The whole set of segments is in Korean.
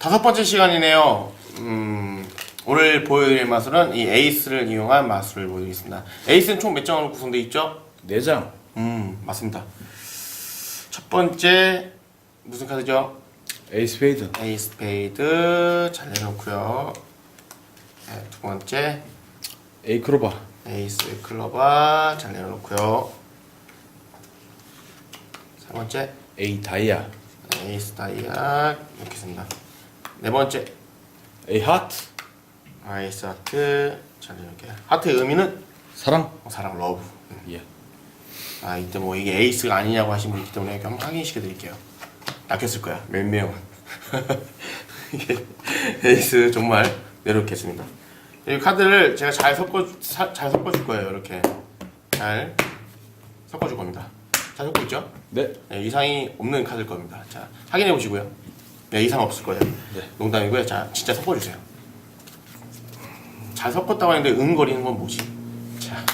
다섯 번째 시간이네요. 음, 오늘 보여드릴 마술은 이 에이스를 이용한 마술을 보여드리겠습니다. 에이스는 총 몇 장으로 구성되어 있죠? 네 장. 음, 맞습니다. 첫 번째 무슨 카드죠? 에이스 페이드. 에이스 페이드 잘 내놓고요. 네, 두 번째 에이 크로바. 에이스 클로바 잘 내놓고요. 세 번째 에이 다이아. 에이스 다이아 이렇게 씁니다. 네 번째 에이 하트. 아이스 하트 잘 내놓을게요. 하트의 의미는 사랑. 어, 사랑 러브. 예. 아 이때 뭐 이게 에이스가 아니냐고 하신 분이 있기 때문에 이렇게 한번 확인시켜 드릴게요. 낚였을 거야 몇 명은 이게 에이스 정말 내려놓겠습니다. 이 카드를 제가 잘 섞어 사- 잘 섞어줄 거예요 이렇게 잘 섞어줄 겁니다. 잘 섞고 있죠? 네. 네, 이상이 없는 카드일 겁니다. 자 확인해 보시고요. 네, 이상 없을 거예요. 네. 농담이고요. 자 진짜 섞어주세요. 잘 섞었다고 하는데 응거리는 건 뭐지? 자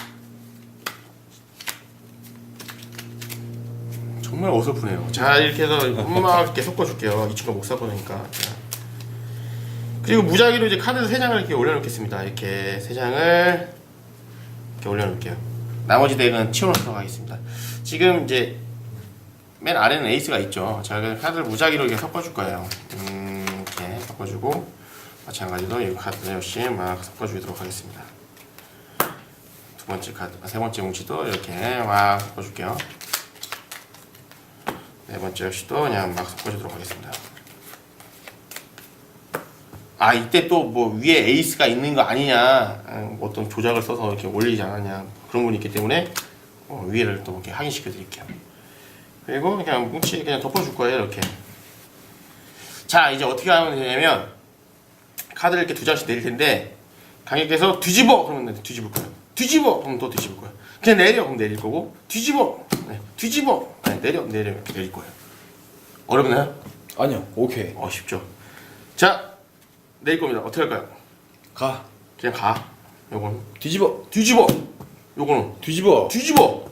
정말 어설프네요. 자 이렇게 해서 막 이렇게 섞어줄게요. 이 친구가 못 섞어놓으니까. 자. 그리고 무작위로 이제 카드 세 장을 이렇게 올려놓겠습니다. 이렇게 세 장을 이렇게 올려놓을게요. 나머지 덱은 치워놓도록 하겠습니다. 지금 이제 맨 아래는 에이스가 있죠. 자, 그래서 카드를 무작위로 이렇게 섞어줄 거예요. 음, 이렇게 섞어주고 마찬가지로 이 카드 역시 막 섞어주도록 하겠습니다. 두 번째 카드, 아, 세 번째 뭉치도 이렇게 막 섞어줄게요. 네 번째 역시도 그냥 막 섞어주도록 하겠습니다. 아 이때 또 뭐 위에 에이스가 있는 거 아니냐 어떤 조작을 써서 이렇게 올리지 않았냐 그런 분이 있기 때문에 어, 위에를 또 이렇게 확인시켜 드릴게요. 그리고 그냥 뭉치 그냥 덮어줄 거예요 이렇게. 자 이제 어떻게 하면 되냐면 카드를 이렇게 두 장씩 내릴 텐데 강력해서 뒤집어 그러면 뒤집을 거예요. 뒤집어 그러면 또 뒤집을 거예요. 그냥 내려 그럼 내릴 거고 뒤집어 네, 뒤집어 네, 내려 내려 이렇게 내릴 거예요. 어렵나요? 아니요. 오케이. 어 쉽죠. 자 내릴 겁니다. 어떻게 할까요? 가. 그냥 가. 요거는 뒤집어. 뒤집어. 요거는 뒤집어. 뒤집어.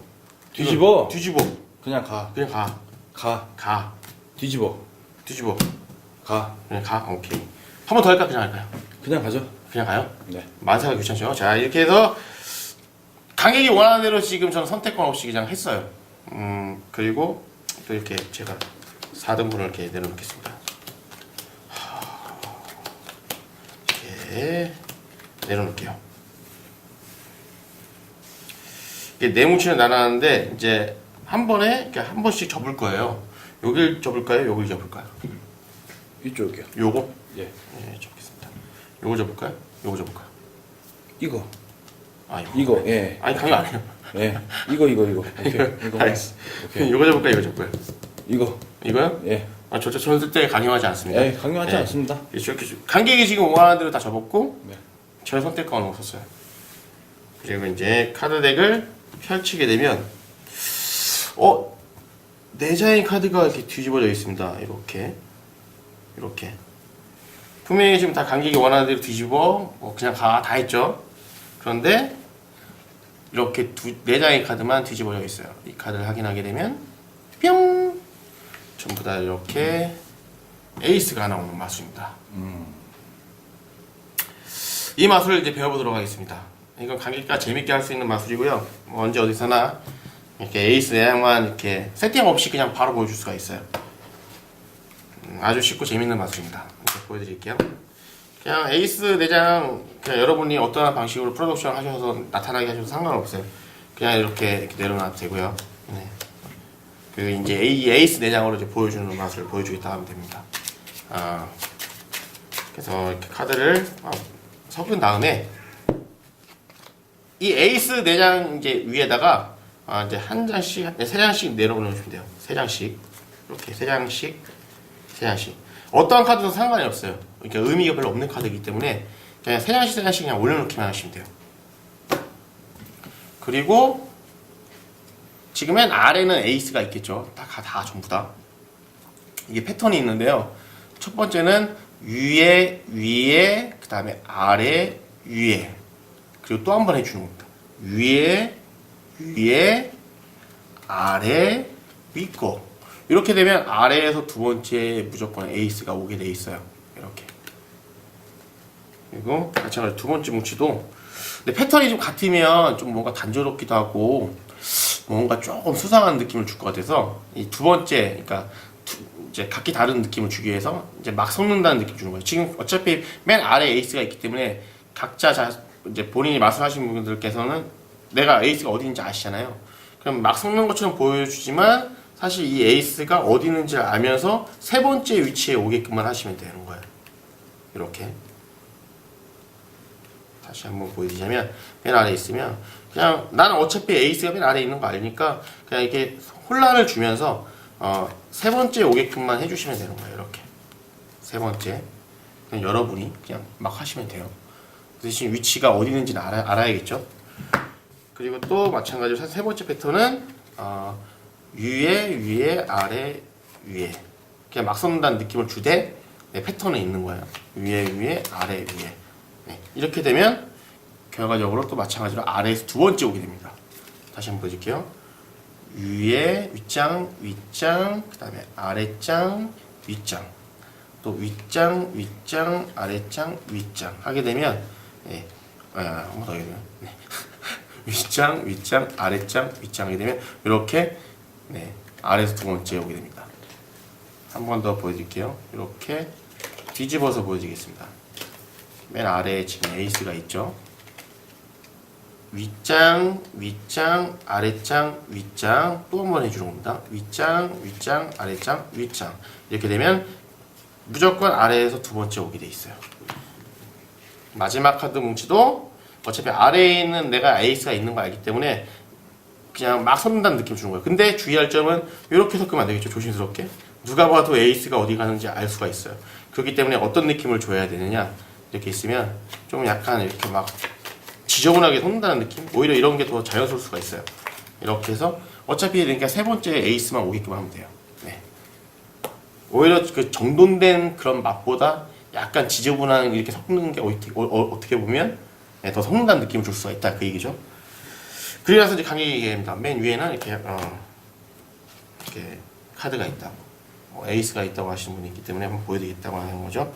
뒤집어. 뒤집어. 그냥 가. 그냥 가. 가. 가. 뒤집어. 뒤집어. 가. 그냥 가. 오케이. 한 번 더 할까? 그냥 할까요? 그냥 가죠. 그냥 가요? 네. 만사가 귀찮죠. 자 이렇게 해서 강객이 원하는 대로 지금 저는 선택권 없이 그냥 했어요. 음 그리고 또 이렇게 제가 4등분을 이렇게 내려놓겠습니다. 이렇게 내려놓을게요. 이게 네 뭉치는 나눴는데 이제 한 번에 이렇게 한 번씩 접을 거예요. 여길 접을까요? 여길 접을까요? 이쪽이요. 요거? 예. 예, 접겠습니다. 요거 접을까요? 요거 접을까요? 이거. 아 이거. 이거. 예. 아니 안 해요. 예. 이거 이거 이거. 오케이. 이거. 알겠어. 오케이. 요거 접을까요? 이거 접을까요? 이거. 이거요? 예. 아, 저, 때 강요하지 않습니다. 예. 강요하지 예. 않습니다. 이렇게 주- 관객이 지금 원하는 대로 다 접었고 네. 제 선택권을 없었어요. 그리고 이제 카드 덱을 펼치게 되면 어? 네 장의 카드가 이렇게 뒤집어져 있습니다. 이렇게 이렇게 분명히 지금 다 관객이 원하는 대로 뒤집어 뭐 그냥 가 다 했죠. 그런데 이렇게 두, 네 장의 카드만 뒤집어져 있어요. 이 카드를 확인하게 되면 뿅 전부 다 이렇게 에이스가 나오는 마술입니다. 이 마술을 이제 배워보도록 하겠습니다. 이건 관객과 재밌게 할 수 있는 마술이고요. 뭐 언제 어디서나 이렇게 에이스 내양만 이렇게 세팅 없이 그냥 바로 보여줄 수가 있어요. 음, 아주 쉽고 재밌는 마술입니다. 이렇게 보여드릴게요. 그냥 에이스 내장 그냥 여러분이 어떠한 방식으로 프로덕션 하셔서 나타나게 하셔도 상관없어요. 그냥 이렇게, 이렇게 내려놔도 되고요. 네. 그 이제 에이스 내장으로 이제 보여주는 맛을 보여주겠다 하면 됩니다. 아, 그래서 이렇게 카드를 아, 섞은 다음에 이 에이스 내장 이제 위에다가 아, 이제 한 장씩 네, 세 장씩 내려놓으시면 돼요. 세 장씩 이렇게 세 장씩 세 장씩 어떠한 카드도 상관이 없어요. 그러니까 의미가 별로 없는 카드이기 때문에 그냥 세 장씩 세 장씩 그냥 올려놓기만 하시면 돼요. 그리고 지금 맨 아래는 에이스가 있겠죠. 다, 다, 다 전부 다. 이게 패턴이 있는데요. 첫 번째는 위에, 위에, 그 다음에 아래, 위에. 그리고 또 한 번 해주는 겁니다. 위에, 위에, 아래, 위 거. 이렇게 되면 아래에서 두 번째 무조건 에이스가 오게 돼 있어요. 이렇게. 그리고 마찬가지로 두 번째 뭉치도 근데 패턴이 좀 같으면 좀 뭔가 단조롭기도 하고 뭔가 조금 수상한 느낌을 줄 것 같아서 이 두 번째 그러니까 두- 이제 각기 다른 느낌을 주기 위해서 이제 막 섞는다는 느낌 주는 거예요. 지금 어차피 맨 아래 에이스가 있기 때문에 각자 자 이제 본인이 마술하신 분들께서는 내가 에이스가 어디 있는지 아시잖아요. 그럼 막 섞는 것처럼 보여주지만 사실 이 에이스가 어디 있는지를 알면서 세 번째 위치에 오게끔만 하시면 되는 거예요. 이렇게 다시 한번 보여드리자면 맨 아래 있으면 그냥 나는 어차피 에이스가 맨 아래 있는 거 알니까 그냥 이렇게 혼란을 주면서 어, 세 번째 오게끔만 해주시면 되는 거예요. 이렇게 세 번째 그냥 여러분이 그냥 막 하시면 돼요. 대신 위치가 어디 있는지는 알아, 알아야겠죠. 그리고 또 마찬가지로 세 번째 패턴은 어, 위에 위에 아래 위에 그냥 막 섞는다는 느낌을 주되 네, 패턴에 있는 거예요. 위에 위에 아래 위에 네, 이렇게 되면 결과적으로 또 마찬가지로 아래에서 두 번째 오게 됩니다. 다시 한번 보여줄게요. 위에 윗장 윗장 그 다음에 아래장 윗장 또 윗장 윗장 아래장 윗장 하게 되면 예, 아, 한번 더 하게 되면 네. 윗장 윗장 아래장 윗장 하게 되면 이렇게 네, 아래에서 두 번째 오게 됩니다. 한 번 더 보여드릴게요. 이렇게 뒤집어서 보여드리겠습니다. 맨 아래에 지금 에이스가 있죠. 윗장, 윗장, 아래장, 윗장 또 한 번 해주는 겁니다. 윗장, 윗장, 아래장, 윗장 이렇게 되면 무조건 아래에서 두 번째 오게 돼 있어요. 마지막 카드 뭉치도 어차피 아래에 있는 내가 에이스가 있는 거 알기 때문에 그냥 막 섞는다는 느낌 주는 거예요. 근데 주의할 점은 이렇게 섞으면 안 되겠죠. 조심스럽게. 누가 봐도 에이스가 어디 가는지 알 수가 있어요. 그렇기 때문에 어떤 느낌을 줘야 되느냐 이렇게 있으면 좀 약간 이렇게 막 지저분하게 섞는다는 느낌? 오히려 이런 게 더 자연스러울 수가 있어요. 이렇게 해서 어차피 그러니까 세 번째 에이스만 오게끔 하면 돼요. 네. 오히려 그 정돈된 그런 맛보다 약간 지저분한 이렇게 섞는 게 어떻게, 어, 떻게 보면 네, 더 섞는다는 느낌을 줄 수가 있다 그 얘기죠. 그래서 이제 강의 얘기합니다. 맨 위에는 이렇게 어, 이렇게 카드가 있다고, 어, 에이스가 있다고 하시는 분이 있기 때문에 한번 보여드리겠다고 하는 거죠.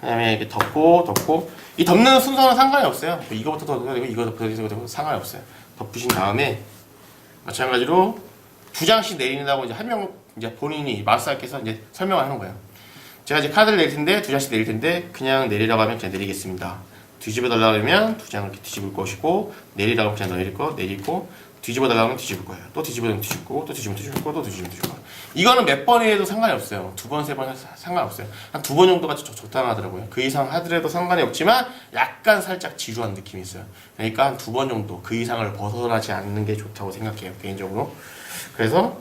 그다음에 이렇게 덮고 덮고 이 덮는 순서는 상관이 없어요. 뭐 이거부터 덮어도 되고 이거 덮어도 되고 상관이 없어요. 덮으신 다음에 마찬가지로 두 장씩 내린다고 이제 한 명 이제 본인이 마스터께서 이제 설명을 하는 거예요. 제가 이제 카드를 내릴 텐데 두 장씩 내릴 텐데 그냥 내리라고 하면 그냥 내리겠습니다. 뒤집어 달라고 하면 두 장을 이렇게 뒤집을 것이고 내리라고 하면 그냥 내릴 거 내리고 뒤집어 달라고 하면 뒤집을 거예요. 또 뒤집으면 뒤집고 또 뒤집으면 뒤집을 거또 뒤집으면 거예요. 이거는 몇 번 해도 상관이 없어요. 두 번, 세번 해도 상관없어요. 한 두 번 정도가 적- 적당하더라고요. 그 이상 하더라도 상관이 없지만 약간 살짝 지루한 느낌이 있어요. 그러니까 한 두 번 정도 그 이상을 벗어나지 않는 게 좋다고 생각해요. 개인적으로. 그래서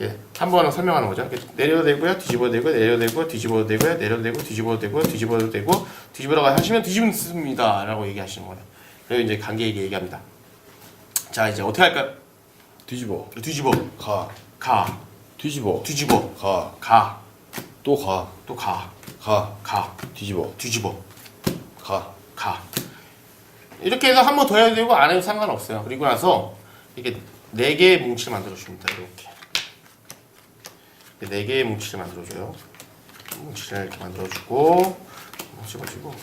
이렇게 한 번은 설명하는 거죠. 내려도 되고요, 뒤집어도 되고요, 내려도 되고, 뒤집어도 되고요, 내려도 되고, 뒤집어도 되고요, 뒤집어도 되고, 뒤집으라고 하시면 뒤집습니다. 라고 얘기하시는 거예요. 그리고 이제 관계에게 얘기합니다. 자, 이제 어떻게 할까요? 뒤집어 뒤집어, 가 가, 뒤집어 뒤집어, 가 가, 또 가 또 가, 가 가, 뒤집어 뒤집어, 가 가. 이렇게 해서 한 번 더 해도 되고 안 해도 상관없어요. 그리고 나서 이렇게 네 개의 뭉치를 만들어 줍니다. 이렇게 네 개의 뭉치를 만들어 줘요. 뭉치를 이렇게 만들어 주고 뭉쳐가지고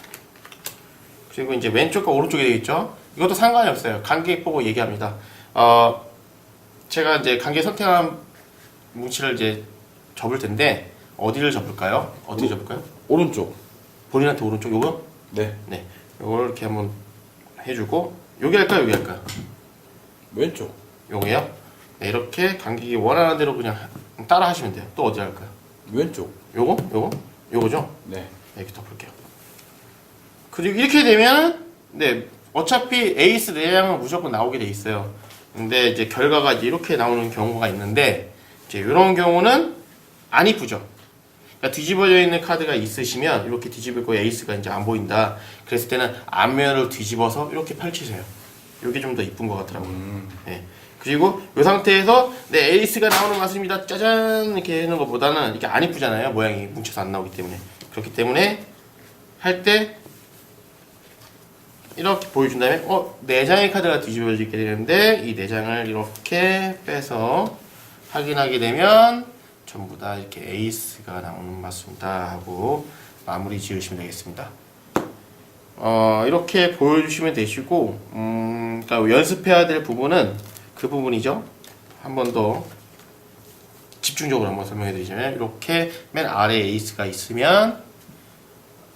그리고 이제 왼쪽과 오른쪽에 되겠죠. 이것도 상관이 없어요. 관계 보고 얘기합니다. 어 제가 이제 관계 선택한 뭉치를 이제 접을 텐데 어디를 접을까요? 어디 접을까요? 오른쪽 본인한테 오른쪽 요거? 네 네. 요걸 이렇게 한번 해주고 여기 할까요? 여기 할까요? 왼쪽 요거요? 네, 이렇게 관객이 원하는 대로 그냥 따라 하시면 돼요. 또 어디 할까요? 왼쪽 요거? 요거? 요거죠? 네 네, 이렇게 덮을게요. 그리고 이렇게 되면 네 어차피 에이스 내양은 무조건 나오게 돼 있어요. 근데 이제 결과가 이제 이렇게 나오는 경우가 있는데 이제 이런 경우는 안 이쁘죠. 그러니까 뒤집어져 있는 카드가 있으시면 이렇게 뒤집을 거 에이스가 이제 안 보인다. 그랬을 때는 앞면을 뒤집어서 이렇게 펼치세요. 이게 좀 더 이쁜 것 같더라고요. 네. 그리고 이 상태에서 네 에이스가 나오는 마술입니다. 짜잔 이렇게 하는 것보다는 이게 안 이쁘잖아요. 모양이 뭉쳐서 안 나오기 때문에 그렇기 때문에 할 때 이렇게 보여준 다음에 어네 장의 카드가 뒤집어지게 되는데 이네 장을 이렇게 빼서 확인하게 되면 전부 다 이렇게 에이스가 나오는 맞습니다 하고 마무리 지으시면 되겠습니다. 어, 이렇게 보여주시면 되시고, 음, 그러니까 연습해야 될 부분은 그 부분이죠. 한 번 더 집중적으로 한번 설명해 드리자면, 이렇게 맨 아래에 에이스가 있으면,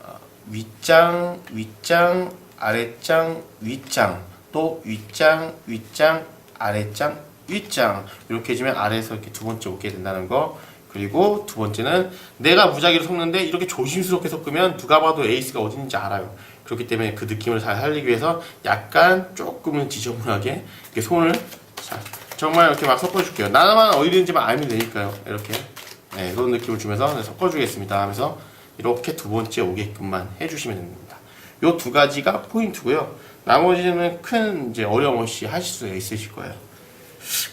어, 윗장, 윗장, 아랫장, 윗장, 또 윗장, 윗장, 아랫장, 윗장. 이렇게 해주면 아래에서 이렇게 두 번째 오게 된다는 거. 그리고 두 번째는 내가 무작위로 섞는데 이렇게 조심스럽게 섞으면 누가 봐도 에이스가 있는지 알아요. 그렇기 때문에 그 느낌을 잘 살리기 위해서 약간 조금은 지저분하게 손을 자, 정말 이렇게 막 섞어줄게요. 나만 어디 있는지만 알면 되니까요. 이렇게 네, 그런 느낌을 주면서 네, 섞어주겠습니다 하면서 이렇게 두 번째 오게끔만 해주시면 됩니다. 요 두 가지가 포인트고요. 나머지는 큰 이제 어려움 없이 하실 수 있으실 거예요.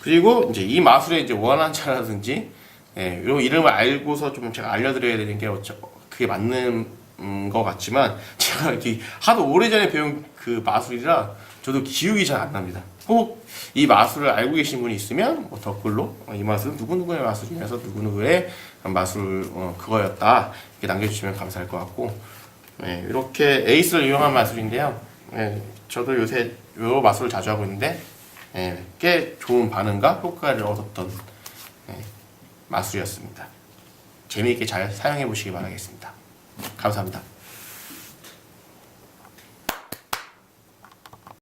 그리고 이제 이 마술의 이제 원한 차라든지 예, 요 이름을 알고서 좀 제가 알려드려야 되는 게 어쩌 그게 맞는 음, 것 같지만 제가 이렇게 하도 오래전에 배운 그 마술이라 저도 기억이 잘 안 납니다. 꼭이 마술을 알고 계신 분이 있으면 뭐 댓글로 어, 이 마술은 누구누구의 마술이면서 누구누구의 마술 어, 그거였다 이렇게 남겨주시면 감사할 것 같고 네, 이렇게 에이스를 이용한 마술인데요. 네, 저도 요새 요 마술을 자주 하고 있는데 예, 꽤 좋은 반응과 효과를 얻었던 예, 마술이었습니다. 재미있게 잘 사용해 보시기 바라겠습니다. 감사합니다.